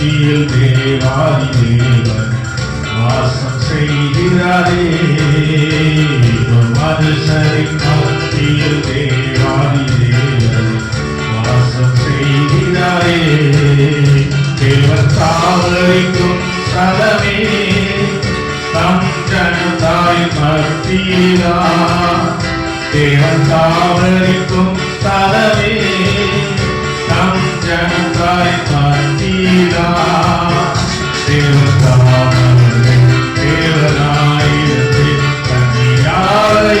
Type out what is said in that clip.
சக்தியில் தேவாதி தேவன் வாசம் செய்கிறாரே. மனுஷரின் சக்தியில் தேவாதி தேவன் வாசம் செய்கிறாரே. தேவன் தாவரைக்கும் சலமே தம் ஜனதாய் மத்தியிலா தேவன் தாவரைக்கும் தலமே தம் ஜனதாய் மத்தியிலா தேவன் தாவரே